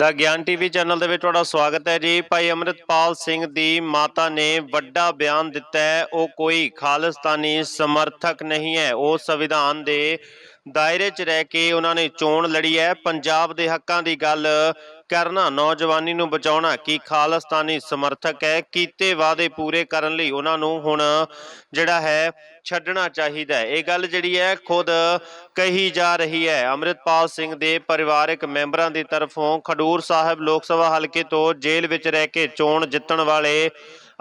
ਦਾ ਗਿਆਨ TV channel ਦੇ ਵਿੱਚ ਤੁਹਾਡਾ ਸਵਾਗਤ ਹੈ ਜੀ। ਭਾਈ ਅਮਰਿਤਪਾਲ ਸਿੰਘ ਦੀ ਮਾਤਾ ਨੇ ਵੱਡਾ ਬਿਆਨ ਦਿੱਤਾ ਹੈ। ਉਹ ਕੋਈ ਖਾਲਿਸਤਾਨੀ ਸਮਰਥਕ ਨਹੀਂ ਹੈ। ਉਹ ਸੰਵਿਧਾਨ ਦੇ ਦਾਇਰੇ 'ਚ ਰਹਿ ਕੇ ਉਹਨਾਂ ਨੇ ਚੋਣ ਲੜੀ ਹੈ। ਪੰਜਾਬ ਦੇ ਹੱਕਾਂ ਦੀ ਗੱਲ ਕਰਨਾ, ਨੌਜਵਾਨੀ ਨੂੰ ਬਚਾਉਣਾ, ਕੀ ਖਾਲਿਸਤਾਨੀ ਸਮਰਥਕ ਹੈ? ਕੀਤੇ ਵਾਅਦੇ ਪੂਰੇ ਕਰਨ ਲਈ ਉਹਨਾਂ ਨੂੰ ਹੁਣ ਜਿਹੜਾ ਹੈ, ਛੱਡਣਾ ਚਾਹੀਦਾ ਹੈ। ਇਹ ਗੱਲ ਜਿਹੜੀ ਹੈ, ਖੁਦ ਕਹੀ ਜਾ ਰਹੀ ਹੈ। ਅਮਰਿਤਪਾਲ ਸਿੰਘ ਦੇ ਪਰਿਵਾਰਕ ਮੈਂਬਰਾਂ ਦੀ ਤਰਫੋਂ ਖਡੂਰ ਸਾਹਿਬ ਲੋਕ ਸਭਾ ਹਲਕੇ ਤੋਂ ਜੇਲ੍ਹ ਵਿੱਚ ਰਹਿ ਕੇ ਚੋਣ ਜਿੱਤਣ ਵਾਲੇ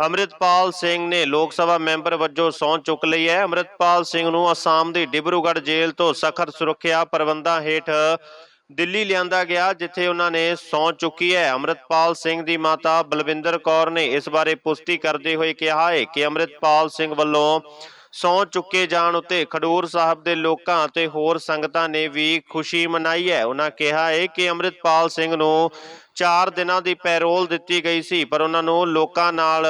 ਅਮਰਿਤਪਾਲ ਸਿੰਘ ਨੇ ਲੋਕ ਸਭਾ ਮੈਂਬਰ ਵਜੋਂ ਸਹੁੰ ਚੁੱਕ ਲਈ ਹੈ। ਅਮਰਿਤਪਾਲ ਸਿੰਘ ਨੂੰ ਅਸਾਮ ਦੀ ਡਿਬਰੂਗੜ੍ਹ ਜੇਲ੍ਹ ਤੋਂ ਸਖਤ ਸੁਰੱਖਿਆ ਪ੍ਰਬੰਧਾਂ ਹੇਠ ਦਿੱਲੀ ਲਿਆਂਦਾ ਗਿਆ, ਜਿੱਥੇ ਉਹਨਾਂ ਨੇ ਸਹੁੰ ਚੁੱਕੀ ਹੈ। ਅਮਰਿਤਪਾਲ ਸਿੰਘ ਦੀ ਮਾਤਾ ਬਲਵਿੰਦਰ ਕੌਰ ਨੇ ਇਸ ਬਾਰੇ ਪੁਸ਼ਟੀ ਕਰਦੇ ਹੋਏ ਕਿਹਾ ਹੈ ਕਿ ਅਮਰਿਤਪਾਲ ਸਿੰਘ ਵੱਲੋਂ ਸਹੁੰ ਚੁੱਕੇ ਜਾਣ ਉੱਤੇ ਖਡੂਰ ਸਾਹਿਬ ਦੇ ਲੋਕਾਂ ਅਤੇ ਹੋਰ ਸੰਗਤਾਂ ਨੇ ਵੀ ਖੁਸ਼ੀ ਮਨਾਈ ਹੈ। ਉਹਨਾਂ ਕਿਹਾ ਹੈ ਕਿ ਅਮਰਿਤਪਾਲ ਸਿੰਘ ਨੂੰ 4 ਦਿਨਾਂ ਦੀ ਪੈਰੋਲ ਦਿੱਤੀ ਗਈ ਸੀ, ਪਰ ਉਹਨਾਂ ਨੂੰ ਲੋਕਾਂ ਨਾਲ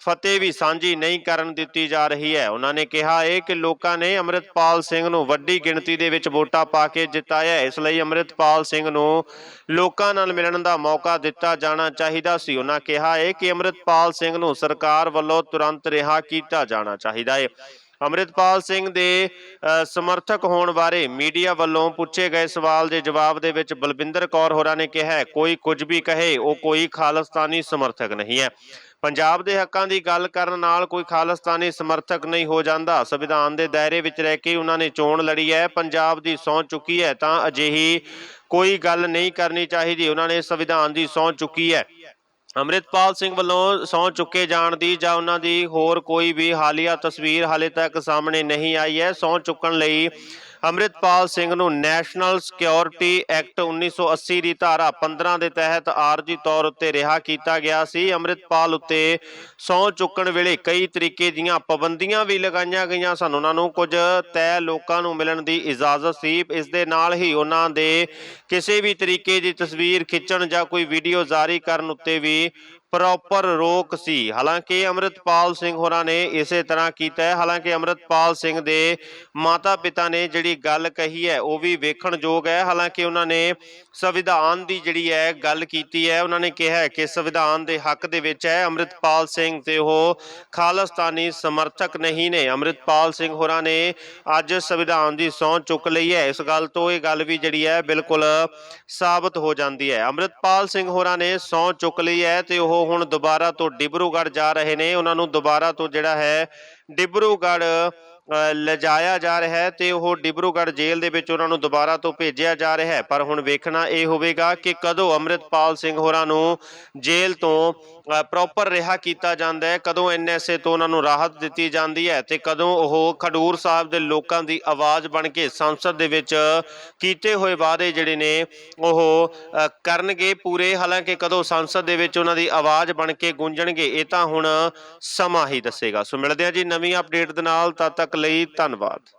ਫਤਿਹ ਵੀ ਸਾਂਝੀ ਨਹੀਂ ਕਰਨ ਦਿੱਤੀ ਜਾ ਰਹੀ ਹੈ। ਉਹਨਾਂ ਨੇ ਕਿਹਾ ਹੈ ਕਿ ਲੋਕਾਂ ਨੇ ਅਮਰਿਤਪਾਲ ਸਿੰਘ ਨੂੰ ਵੱਡੀ ਗਿਣਤੀ ਦੇ ਵਿੱਚ ਵੋਟਾਂ ਪਾ ਕੇ ਜਿਤਾਇਆ ਹੈ। ਇਸ ਲਈ ਅਮਰਿਤਪਾਲ ਸਿੰਘ ਨੂੰ ਲੋਕਾਂ ਨਾਲ ਮਿਲਣ ਦਾ ਮੌਕਾ ਦਿੱਤਾ ਜਾਣਾ ਚਾਹੀਦਾ ਸੀ। ਉਹਨਾਂ ਕਿਹਾ ਹੈ ਕਿ ਅਮਰਿਤਪਾਲ ਸਿੰਘ ਨੂੰ ਸਰਕਾਰ ਵੱਲੋਂ ਤੁਰੰਤ ਰਿਹਾ ਕੀਤਾ ਜਾਣਾ ਚਾਹੀਦਾ ਹੈ। ਅਮਰਿਤਪਾਲ ਸਿੰਘ ਦੇ ਅ, ਸਮਰਥਕ ਹੋਣ ਬਾਰੇ ਮੀਡੀਆ ਵੱਲੋਂ ਪੁੱਛੇ ਗਏ ਸਵਾਲ ਦੇ ਜਵਾਬ ਦੇ ਵਿੱਚ ਬਲਵਿੰਦਰ ਕੌਰ ਹੋਰਾਂ ਨੇ ਕਿਹਾ ਕੋਈ ਕੁਝ ਵੀ ਕਹੇ ਉਹ ਕੋਈ ਖਾਲਸਤਾਨੀ ਸਮਰਥਕ ਨਹੀਂ ਹੈ। ਪੰਜਾਬ ਦੇ ਹੱਕਾਂ ਦੀ ਗੱਲ ਕਰਨ ਨਾਲ ਕੋਈ ਖਾਲਿਸਤਾਨੀ ਸਮਰਥਕ ਨਹੀਂ ਹੋ ਜਾਂਦਾ। ਸੰਵਿਧਾਨ ਦੇ ਦਾਇਰੇ ਵਿੱਚ ਰਹਿ ਕੇ ਉਹਨਾਂ ਨੇ ਚੋਣ ਲੜੀ ਹੈ। ਪੰਜਾਬ ਦੀ ਸਹੁੰ ਚੁੱਕੀ ਹੈ ਤਾਂ ਅਜਿਹੀ ਕੋਈ ਗੱਲ ਨਹੀਂ ਕਰਨੀ ਚਾਹੀਦੀ। ਉਹਨਾਂ ਨੇ ਸੰਵਿਧਾਨ ਦੀ ਸਹੁੰ ਚੁੱਕੀ ਹੈ। ਅੰਮ੍ਰਿਤਪਾਲ ਸਿੰਘ ਵੱਲੋਂ ਸਹੁੰ ਚੁੱਕੇ ਜਾਣ ਦੀ ਜਾਂ ਉਹਨਾਂ ਦੀ ਹੋਰ ਕੋਈ ਵੀ ਹਾਲੀਆ ਤਸਵੀਰ ਹਾਲੇ ਤੱਕ ਸਾਹਮਣੇ ਨਹੀਂ ਆਈ ਹੈ। ਸਹੁੰ ਚੁੱਕਣ ਲਈ ਅੰਮ੍ਰਿਤਪਾਲ ਸਿੰਘ ਨੂੰ ਨੈਸ਼ਨਲ ਸਿਕਿਉਰਿਟੀ ਐਕਟ 1980 ਦੀ ਧਾਰਾ 15 ਦੇ ਤਹਿਤ ਆਰਜੀ ਤੌਰ ਉੱਤੇ ਰਿਹਾ ਕੀਤਾ ਗਿਆ ਸੀ। ਅੰਮ੍ਰਿਤਪਾਲ ਉੱਤੇ ਸਹੁੰ ਚੁੱਕਣ ਵੇਲੇ ਕਈ ਤਰੀਕੇ ਦੀਆਂ ਪਾਬੰਦੀਆਂ ਵੀ ਲਗਾਈਆਂ ਗਈਆਂ ਸਨ। ਉਹਨਾਂ ਨੂੰ ਕੁਝ ਤੈਅ ਲੋਕਾਂ ਨੂੰ ਮਿਲਣ ਦੀ ਇਜਾਜ਼ਤ ਸੀ। ਇਸ ਦੇ ਨਾਲ ਹੀ ਉਹਨਾਂ ਦੇ ਕਿਸੇ ਵੀ ਤਰੀਕੇ ਦੀ ਤਸਵੀਰ ਖਿੱਚਣ ਜਾਂ ਕੋਈ ਵੀਡੀਓ ਜਾਰੀ ਕਰਨ ਉੱਤੇ ਵੀ ਪ੍ਰੋਪਰ ਰੋਕ ਸੀ। ਹਾਲਾਂਕਿ ਅਮਰਿਤਪਾਲ ਸਿੰਘ ਹੋਰਾਂ ਨੇ ਇਸੇ ਤਰ੍ਹਾਂ ਕੀਤਾ ਹੈ। ਹਾਲਾਂਕਿ ਅਮਰਿਤਪਾਲ ਸਿੰਘ ਦੇ ਮਾਤਾ ਪਿਤਾ ਨੇ ਜਿਹੜੀ ਗੱਲ ਕਹੀ ਹੈ, ਉਹ ਵੀ ਵੇਖਣਯੋਗ ਹੈ। ਹਾਲਾਂਕਿ ਉਹਨਾਂ ਨੇ ਸੰਵਿਧਾਨ ਦੀ ਜਿਹੜੀ ਹੈ, ਗੱਲ ਕੀਤੀ ਹੈ। ਉਹਨਾਂ ਨੇ ਕਿਹਾ ਕਿ ਸੰਵਿਧਾਨ ਦੇ ਹੱਕ ਦੇ ਵਿੱਚ ਹੈ। ਅਮਰਿਤਪਾਲ ਸਿੰਘ ਤੇ ਉਹ ਖਾਲਿਸਤਾਨੀ ਸਮਰਥਕ ਨਹੀਂ ਨੇ। ਅਮਰਿਤਪਾਲ ਸਿੰਘ ਹੋਰਾਂ ਨੇ ਅੱਜ ਸੰਵਿਧਾਨ ਦੀ ਸਹੁੰ ਚੁੱਕ ਲਈ ਹੈ। ਇਸ ਗੱਲ ਤੋਂ ਇਹ ਗੱਲ ਵੀ ਜਿਹੜੀ ਹੈ, ਬਿਲਕੁਲ ਸਾਬਤ ਹੋ ਜਾਂਦੀ ਹੈ। ਅਮਰਿਤਪਾਲ ਸਿੰਘ ਹੋਰਾਂ ਨੇ ਸਹੁੰ ਚੁੱਕ ਲਈ ਹੈ ਤੇ ਉਹ ਹੁਣ ਦੁਬਾਰਾ ਤੋਂ ਡਿਬਰੂਗੜ੍ਹ ਜਾ ਰਹੇ ਨੇ। ਉਹਨਾਂ ਨੂੰ ਦੁਬਾਰਾ ਤੋਂ ਜਿਹੜਾ ਹੈ ਡਿਬਰੂਗੜ੍ਹ ਅ, ਲਿਜਾਇਆ ਜਾ ਰਿਹਾ ਹੈ ਤੇ ਉਹ ਡਿਬਰੂਗੜ੍ਹ ਜੇਲ੍ਹ ਦੇ ਵਿੱਚ ਉਹਨਾਂ ਨੂੰ ਦੁਬਾਰਾ ਤੋਂ ਭੇਜਿਆ ਜਾ ਰਿਹਾ ਹੈ। ਪਰ ਹੁਣ ਵੇਖਣਾ ਇਹ ਹੋਵੇਗਾ ਕਿ ਕਦੋਂ ਅਮਰਿਤਪਾਲ ਸਿੰਘ ਹੋਰਾਂ ਨੂੰ ਜੇਲ੍ਹ ਤੋਂ ਪ੍ਰੋਪਰ ਰਿਹਾ ਕੀਤਾ ਜਾਂਦਾ ਹੈ। ਕਦੋਂ ਐਨਐਸਏ ਤੋਂ ਉਹਨਾਂ ਨੂੰ ਰਾਹਤ ਦਿੱਤੀ ਜਾਂਦੀ ਹੈ ਤੇ ਕਦੋਂ ਉਹ ਖਡੂਰ ਸਾਹਿਬ ਦੇ ਲੋਕਾਂ ਦੀ ਆਵਾਜ਼ ਬਣ ਕੇ ਸੰਸਦ ਦੇ ਵਿੱਚ ਕੀਤੇ ਹੋਏ ਵਾਅਦੇ ਜਿਹੜੇ ਨੇ ਉਹ ਕਰਨਗੇ ਪੂਰੇ। ਹਾਲਾਂਕਿ ਕਦੋਂ ਸੰਸਦ ਦੇ ਵਿੱਚ ਉਹਨਾਂ ਦੀ ਆਵਾਜ਼ ਬਣ ਕੇ ਗੂੰਜਣਗੇ, ਇਹ ਤਾਂ ਹੁਣ ਸਮਾਂ ਹੀ ਦੱਸੇਗਾ। ਸੋ ਮਿਲਦੇ ਹਾਂ ਜੀ ਨਵੀਂ ਅਪਡੇਟ ਦੇ ਨਾਲ। ਤਦ ਤੱਕ ਲਈ ਧੰਨਵਾਦ।